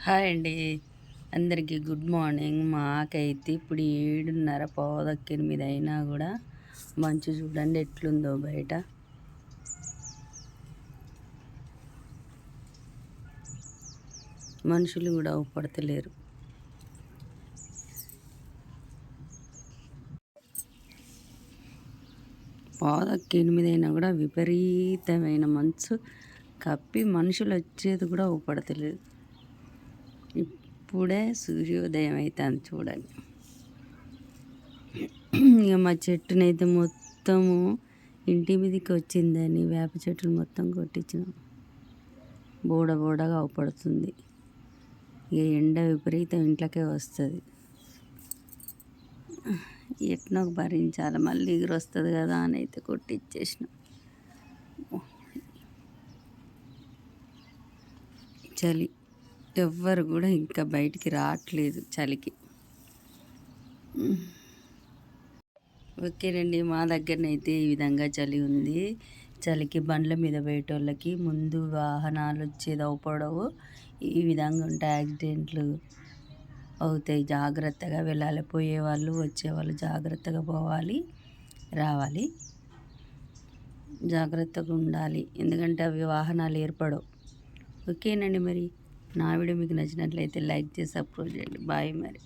Hi అండి. అందరికీ good morning. మాకైతే ఇప్పుడు ఏడున్నర పావుదక్క ఎనిమిది అయినా కూడా మంచు చూడండి ఎట్లుందో బయట. మనుషులు కూడా ఊపడతలేరు. పావుదక్క ఎనిమిది అయినా కూడా విపరీతమైన మంచు. కప్పి మనుషులు వచ్చేది కూడా ఊపడతలేదు. ఇప్పుడే సూర్యోదయం అవుతుంది చూడండి. ఇక మా చెట్టునైతే మొత్తము ఇంటి మీదకి వచ్చిందని వేప చెట్టును మొత్తం కొట్టించినాం. బోడ బోడగా అవపడుతుంది. ఇక ఎండ విపరీతం ఇంట్లోకే వస్తుంది. ఎట్నో భరించాలి. మళ్ళీ ఎగురు వస్తుంది కదా అని అయితే కొట్టిచ్చేసినాం. చలి. ఎవ్వరు కూడా ఇంకా బయటికి రావట్లేదు చలికి. ఓకేనండి మా దగ్గరనైతే ఈ విధంగా చలి ఉంది. చలికి బండ్ల మీద పోయేటోళ్ళకి ముందు వాహనాలు వచ్చేది అవపడవు ఈ విధంగా ఉంటాయి యాక్సిడెంట్లు అవుతాయి. జాగ్రత్తగా వెళ్ళాలి. పోయేవాళ్ళు వచ్చేవాళ్ళు జాగ్రత్తగా పోవాలి రావాలి. జాగ్రత్తగా ఉండాలి. ఎందుకంటే అవి వాహనాలు ఏర్పడవు. ఓకేనండి మరి. నా వీడియో మీకు నచ్చినట్లయితే లైక్ చేసి సబ్స్క్రైబ్ చేయండి. బాయ్ మరి.